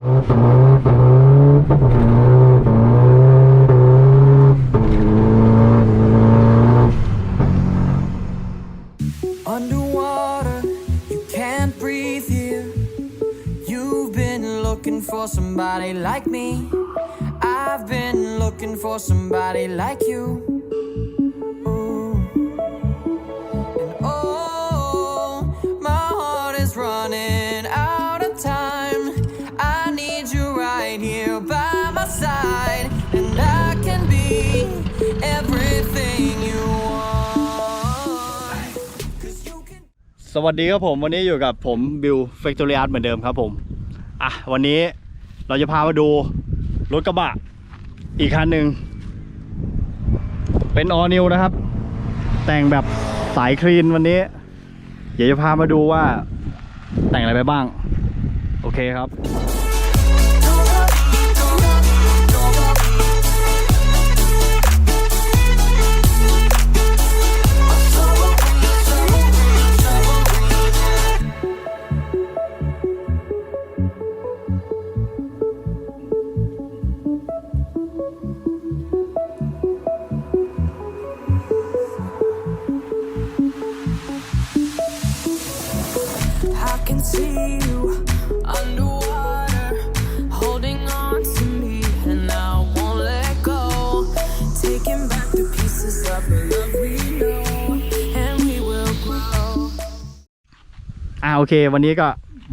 Underwater, you can't breathe here. You've been looking for somebody like me. I've been looking for somebody like you. สวัสดีครับผมวันนี้อยู่กับผมบิลเฟกตอรีอัสเหมือนเดิมครับผมอะวันนี้เราจะพามาดูรถกระบะ อีกคันหนึ่งเป็นออนิวนะครับ แต่งแบบสายคลีนวันนี้ เดี๋ยวจะพามาดูว่าแต่งอะไรไปบ้าง โอเคครับ โอเค วันนี้ก็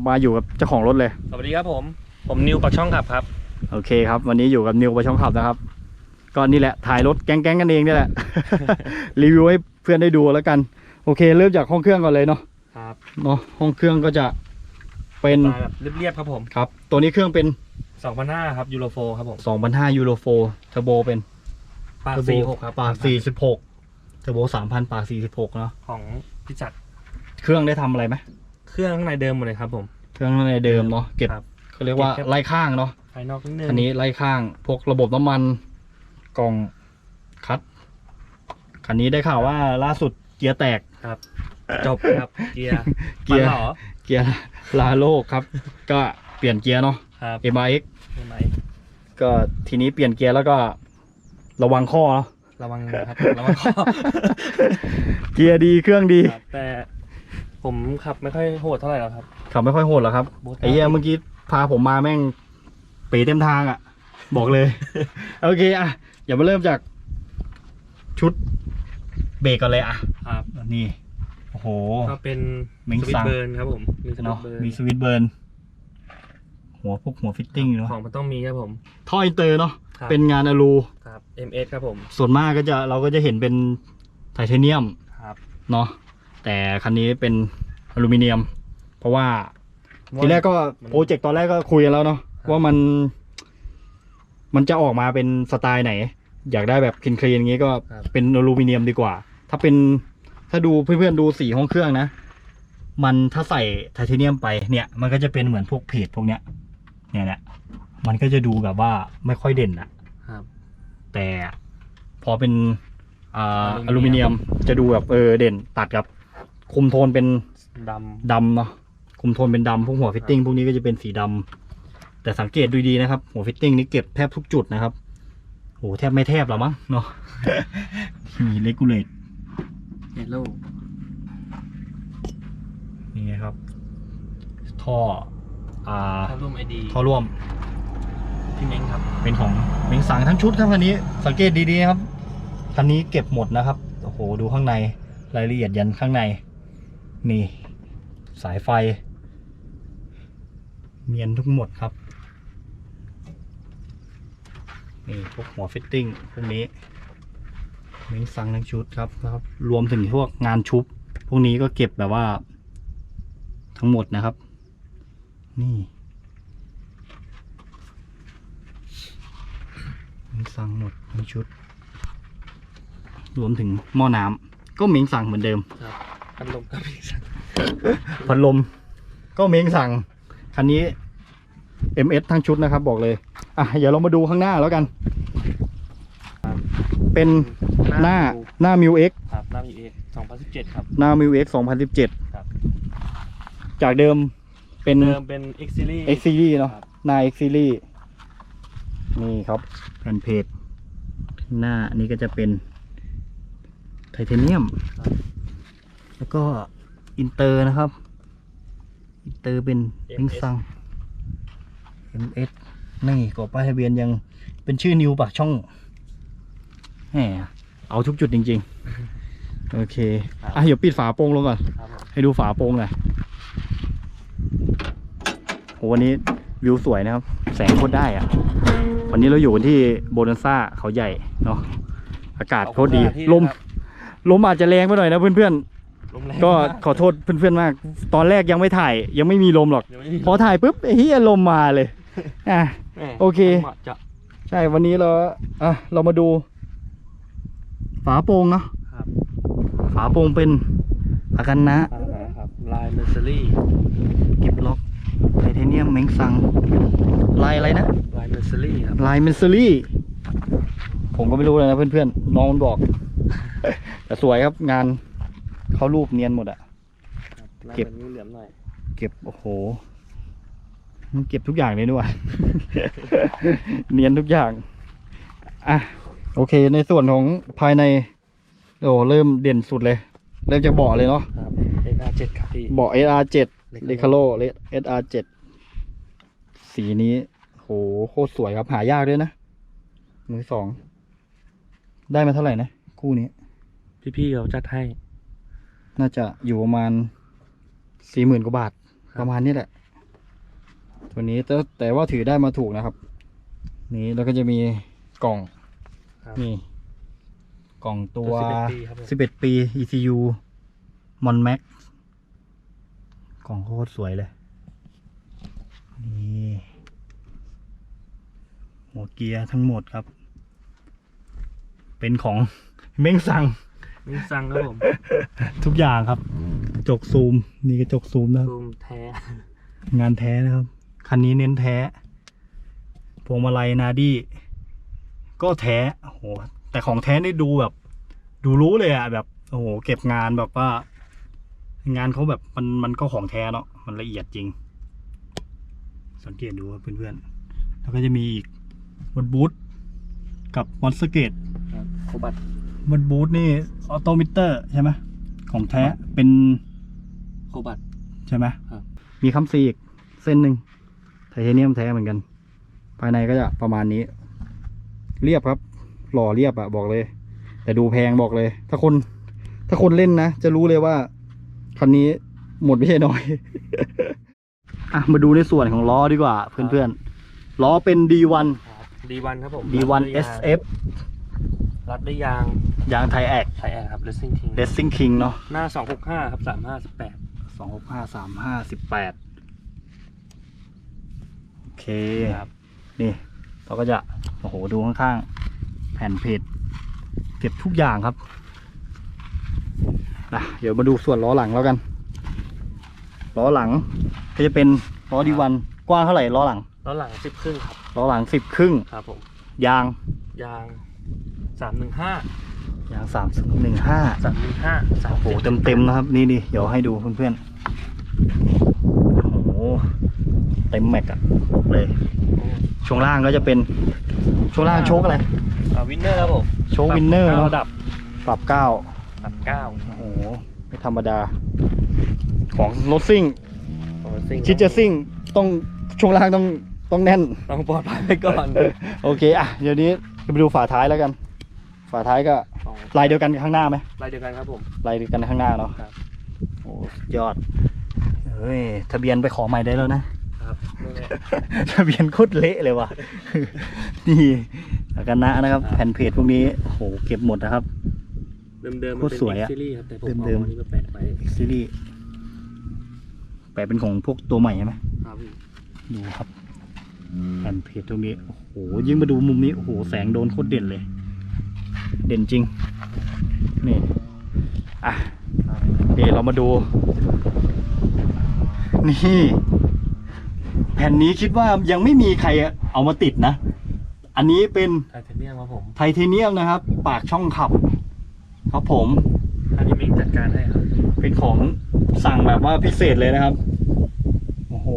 มาอยู่กับเจ้าของรถเลย สวัสดีครับผม ผมนิวปักช่องขับครับ โอเคครับ วันนี้อยู่กับนิวประช่องขับนะครับ ก็นี่แหละถ่ายรถแก๊งๆกันเองนี่แหละ รีวิวให้เพื่อนได้ดูแล้วกัน โอเค เริ่มจากห้องเครื่องก่อนเลยเนาะครับเนาะห้องเครื่องก็จะเป็นมาแบบเรียบๆครับผมครับ ตัวนี้เครื่องเป็น2,500ครับยูโรโฟครับผม2,500ยูโรโฟเทอร์โบเป็นปากเทอร์โบ46ครับปาก46เทอร์โบ3,000ปาก46เนาะของพิจักรเครื่องได้ทำอะไรไหม เครื่องข้างในเดิมหมดเลยครับผม เครื่องในเดิมเนาะเก็บครับเขาเรียกว่าเก็บแค่ไล่ข้างเนาะภายนอกนิดนึงอันนี้ไล่ข้างพวกระบบน้ำมันกล่องคัดคันนี้ได้ข่าวว่าล่าสุดเกียร์แตก ครับจบครับเกียร์เกียร์ปันหรอเกียร์ลาโลกครับ ก็เปลี่ยนเกียร์เนาะ ครับ MRX ใช่ไหมก็ทีนี้เปลี่ยนเกียร์แล้วก็ระวังข้อเนาะ ระวังนะครับระวังข้อเกียร์ดีเครื่องดี ครับแต่ ผมขับไม่ค่อยโหดเท่าไหร่แล้วครับ ขับไม่ค่อยโหดหรอกครับโบ๊ทไอ้เหี้ยเมื่อกี้พาผมมาแม่งเป๋เต็มทางอะ บอกเลย โอเคอะอย่ามาเริ่มจาก ชุดเบรกก่อนเลยอะครับนี่โอ้โห ก็เป็นเม้งสวิตซังช์เบิร์นครับผมมีสวิตเนาะช์เบิร์นมีสวิตช์เบิร์นหัวพวกหัวฟิตติ้งเนาะของมันต้องมีครับผมท่ออินเตอร์เนาะครับเป็นงานอลู ครับ MS ครับผมส่วนมากก็จะเราก็จะเห็นเป็นไทเทเนียมครับ เนาะ แต่คันนี้เป็นอลูมิเนียม เพราะว่าทีแรกก็มันโปรเจกต์ตอนแรกก็คุยกันแล้วเนาะครับว่ามัน มันจะออกมาเป็นสไตล์ไหน อยากได้แบบคลีนๆอย่างนี้ก็ครับเป็นอลูมิเนียมดีกว่า ถ้าเป็นถ้าดูเพื่อนๆดูสีห้องเครื่องนะ มันถ้าใส่ไทเทเนียมไปเนี่ย มันก็จะเป็นเหมือนพวกเพจพวกเนี้ย เนี่ยแหละมันก็จะดูแบบว่าไม่ค่อยเด่นอะครับแต่พอเป็นอ่าออลูลูมิมิเนีเนียยมมจะดูแบบเออเด่นตัดกับ คุมโทนเป็นดำดำเนาะคุมโทนเป็นดำพวกหัวฟิตติ้งพวกนี้ก็จะเป็นสีดำแต่สังเกตดูดีนะครับ หัวฟิตติ้งนี่เก็บแทบทุกจุดนะครับโหแทบไม่แทบหรอมั้งเนาะมีเลกูเลตเยลโล่นี่ไงครับ ท่ออ่าเข้าร่วมไอดีท่อร่วมพี่เม้งครับ เป็นของเมงสังทั้งชุดครับคันนี้ สังเกตดีๆนะครับคันนี้เก็บหมดนะครับโอ้โหดูข้างในรายละเอียดยันข้างใน นี่ สายไฟเนียนทุกหมดครับ นี่พวกหัวฟิตติ้งพวกนี้เมงสังทั้งชุดครับครับ รวมถึงพวกงานชุบ พวกนี้ก็เก็บแบบว่า ทั้งหมดนะครับ นี่มิงซังหมดทั้งชุด รวมถึงหม้อน้ำก็เม้งสั่งเหมือนเดิมครับ พัดลมครับพี่สันพัดลมก็เม้งสั่ง คันนี้ MS ทั้งชุดนะครับบอกเลย อะ เดี๋ยวเรามาดูข้างหน้าแล้วกัน เป็นหน้าหน้ามิวเอ็กครับหน้ามีเอสองพันสิบเจ็ดครับ หน้ามิวเอ็กสองพันสิบเจ็ดครับ จากเดิมเป็นเดิมเป็น X Series X Series เนาะครับหน้า X Series นี่ครับแผ่นเพจหน้าอันนี้ก็จะเป็นไทเทเนียม แล้วก็อินเตอร์นะครับ อินเตอร์เป็นมิงซัง MS นี่กบป้ายทะเบียนยังเป็นชื่อนิวปากช่องแหมเอาทุกจุดจริง ๆ โอเคอะเดี๋ยวปิดฝาโปรงลงก่อนครับผมให้ดูฝาโปรงหน่อยโหวันนี้วิวสวยนะครับ แสงโคตรได้อะวันนี้เราอยู่กันที่โบนันซ่าเขาใหญ่เนาะอากาศโคตรดีขอบคุณลมครับลมอาจจะแรงไปหน่อยนะเพื่อน ลมแรงๆก็มากขอโทษเพื่อนๆมาก ตอนแรกยังไม่ถ่าย ยังไม่มีลมหรอก ยังไม่มีพอถ่ายปุ๊บไอ้เฮียลมมาเลยอะแหม่โอเค จังหวะจะใช่วันนี้เราอะเรามาดู ฝาโปรงเนาะครับ ฝาโปรงเป็นอากันนะอ่าครับลายเมอร์เซอรี่กิบล็อกไทเทเนียมเม้งซัง ลายอะไรนะ ลายเมอร์เซอรี่ครับลายเมนซูรี่ ผมก็ไม่รู้เลยนะเพื่อนๆ น้องมันบอก แต่สวยครับงาน เขารูปเนียนหมดอะครับลายเก็บแบบนี้เหลือมหน่อย เก็บโอ้โห มันเก็บทุกอย่างเลยด้วย เนียนทุกอย่าง อะ โอเค ในส่วนของภายใน โอ้เริ่มเด่นสุดเลย เริ่มจากเบาะเลยเนาะครับเอ็นอาร์เจ็ดครับพี่เบาะ SR7 Recaro เ e คาโล SR7 สีนี้โหโคตรสวยครับหายากด้วยนะมือสอง ได้มาเท่าไหร่นะ คู่นี้ พี่ๆเขาจัดให้ น่าจะอยู่ประมาณสี่หมื่นกว่าบาทครับประมาณนี้แหละ ตัวนี้แต่แต่ว่าถือได้มาถูกนะครับ นี่แล้วก็จะมีกล่องครับนี่กล่องตัว 11ปีครับผมสิบเอ็ดปี ECU Mon Max กล่องโคตรสวยเลย นี่หัวเกียร์ทั้งหมดครับ เป็นของ เม้งซัง มิซังครับผมทุกอย่างครับกระจกซูม นี่กระจกซูมนะครับ ซูมแท้ งานแท้นะครับ คันนี้เน้นแท้ พวงมาลัยนาดี้ ก็แท้ โอ้โห แต่ของแท้นี่ดูแบบ ดูรู้เลยอะแบบ โอ้โห เก็บงานแบบว่า งานเขาแบบมันมันก็ของแท้เนาะ มันละเอียดจริง สังเกตดูครับเพื่อนๆ แล้วก็จะมีอีกบนบูธกับมอนสเกต ครับโคบัต บนบูธนี่ออโตมิเตอร์ใช่ไหมของแท้เป็นโคบัต ใช่ไหมครับ มีคัมซีอีกเส้นหนึ่งไทเทเนียมแท้เหมือนกัน ภายในก็จะประมาณนี้ เรียบครับ หล่อเรียบอะบอกเลย แต่ดูแพงบอกเลย ถ้าคน ถ้าคนเล่นนะ จะรู้เลยว่าคันนี้หมดไม่ใช่น้อย อะ มาดูในส่วนของล้อดีกว่า เพื่อนๆ ล้อเป็น D1 ดีวันครับผม D1 SF รัดด้วยยางยางไทแอคไทยแอร์ครับ Racing King Racing King เนาะหน้า 265 ครับ 35สองหกห้าสามห้าสิบแปดโอเค18ครับ นี่ เราก็จะ โอ้โห ดูข้างๆ แผ่นเพจเก็บทุกอย่างครับนะเดี๋ยวมาดูส่วนล้อหลังแล้วกัน ล้อหลัง ก็จะเป็นล้อดีวันกว้างเท่าไหร่ล้อหลัง แล้วหลัง 10 ครึ่งครับ ล้อหลังสิบครึ่ง ครับผม ยางยาง 315ยางสามหนึ่งห้า315โอ้โหเต็มเต็มๆนะครับ นี่นี่เดี๋ยวให้ดูเพื่อนๆโอ้โหเต็มแม็กอะบอกเลย ช่วงล่างก็จะเป็นช่วงล่างโชคอะไรอ่าวินเนอร์ครับผมโชควินเนอร์ปเนาะระดับปรับเก้าปรับเก้าโอ้โหไม่ธรรมดา ของรถซิ่งโอ้ซิ่งคิดจะซิ่งต้องช่วงล่างต้องต้องแน่น ต้องปลอดภัยไปก่อน โอเค อะ เดี๋ยวนี้ไปดูฝาท้ายแล้วกัน ฝาท้ายก็สองลายเดียวกันข้างหน้าไหมลายเดียวกันครับผม ลายเดียวกันข้างหน้าเนาะครับ โอ้สุดยอดเฮ้ยทะเบียนไปขอใหม่ได้แล้วนะ ครับนี่แหละทะเบียนโคตรเละเลยว่ะ นี่อากันนะนะครับครับ แผ่นเพจพวกนี้โอ้โหเก็บหมดนะครับ เดิมๆโคมันตรเป็นสวยอะซีรีส์ครับแต่ผมเดิเอามๆ อันนี้มาแปะไปซีรีส์แปลเป็นของพวกตัวใหม่ใช่ไหม ครับพี่ดูครับแผ่นเพจตรงนี้ โอ้โหยิ่งมาดูมุมนี้ โอ้โห แสงโดนโคตรเด่นเลย เด่นจริง นี่ อะเดี๋ยวเรามาดู นี่ แผ่นนี้คิดว่ายังไม่มีใครเอามาติดนะ อันนี้เป็นไทเทเนียมครับผม ไทเทเนียมนะครับ ปากช่องขับ ครับผม อันนี้มิงจัดการให้ครับ เป็นของสั่งแบบว่าพิเศษเลยนะครับ โอ้โห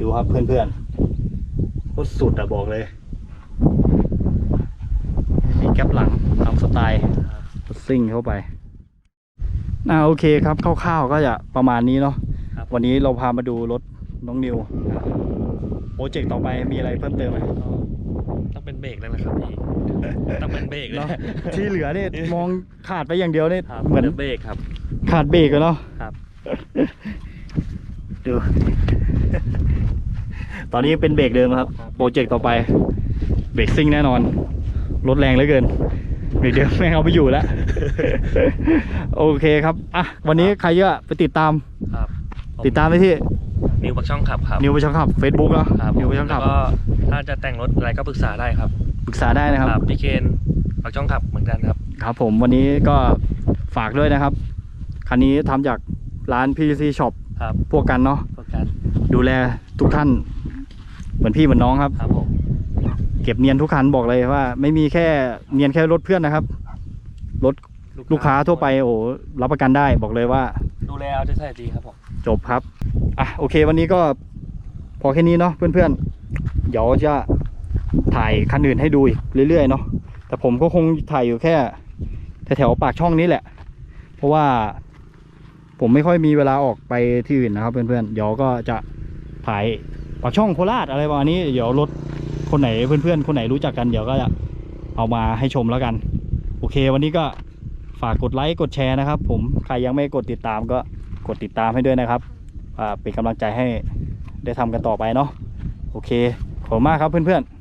ดูครับเพื่อนคตรสุดอะบอกเลยมี แก๊ปหลังตามสไตล์รถซิ่งเข้าไปน่าโอเคครับคร่าวๆก็จะประมาณนี้เนาะครับวันนี้เราพามาดูรถน้องนิวโปรเจกต์ต่อไปมีอะไรเพิ่มเติมไหมต้องเป็นเบรกแล้วนะครับพี่ต้องเป็นเบรกเลยเนาะที่เหลือเนี่ยมองขาดไปอย่างเดียวเนี่ยครับเหมือนดี๋ยวเบรกครับ ขาดเบรกอะเนาะครับดูตอนนี้เป็นเบรกเดิมครับครับโปรเจกต์ต่อไป เบรกซิ่งแน่นอน รถแรงเหลือเกินเบรกเดิมแม่งเอาไปอยู่แล้ว โอเคครับ อะ วันนี้ใครเยอะไปติดตาม ครับผติดตามได้ที่ นิวปักช่องขับครับ นิวไปช่องขับ Facebook เนาะครับนิวไปช่องขับแล้วก็ถ้าจะแต่งรถอะไรก็ปรึกษาได้ครับ ปรึกษาได้นะครับพี่เคนปักช่องขับเหมือนกันครับ ครับ ผมวันนี้ก็ฝากด้วยนะครับ คันนี้ทำจากร้าน PCC Shop ครับ พวกกันเนาะประกัน ดูแลทุกท่าน เหมือนพี่เหมือนน้องครับ ครับผม เก็บเนียนทุกคันบอกเลยว่า ไม่มีแค่เนียนแค่รถเพื่อนนะครับ รถลูกค้าทั่วไปโอ้โหรับประกันได้บอกเลยว่า ดูแลเอาใจใส่ดีครับผมจบครับอะโอเค วันนี้ก็พอแค่นี้เนาะเพื่อนๆเดี๋ยวจะถ่ายคันอื่นให้ดูอีกเรื่อยๆเนาะแต่ผมก็คงถ่ายอยู่แค่แถวๆปากช่องนี้แหละ เพราะว่าผมไม่ค่อยมีเวลาออกไปที่อื่นนะครับเพื่อนๆเดี๋ยวก็จะถ่ายปากช่องโคราชอะไรประมาณนี้ เดี๋ยวรถ คนไหนเพื่อนๆ คนไหนรู้จักกันเดี๋ยวก็จะเอามาให้ชมแล้วกัน โอเค วันนี้ก็ฝากกดไลค์กดแชร์นะครับ ผมใครยังไม่กดติดตามก็กดติดตามให้ด้วยนะครับเป็นกำลังใจให้ได้ทำกันต่อไปเนาะโอเค ขอบมากครับเพื่อนๆ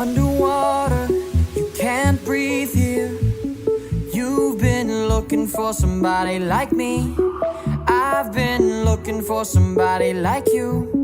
Underwater, you can't breathe here. You've been looking for somebody like me. I've been looking for somebody like you.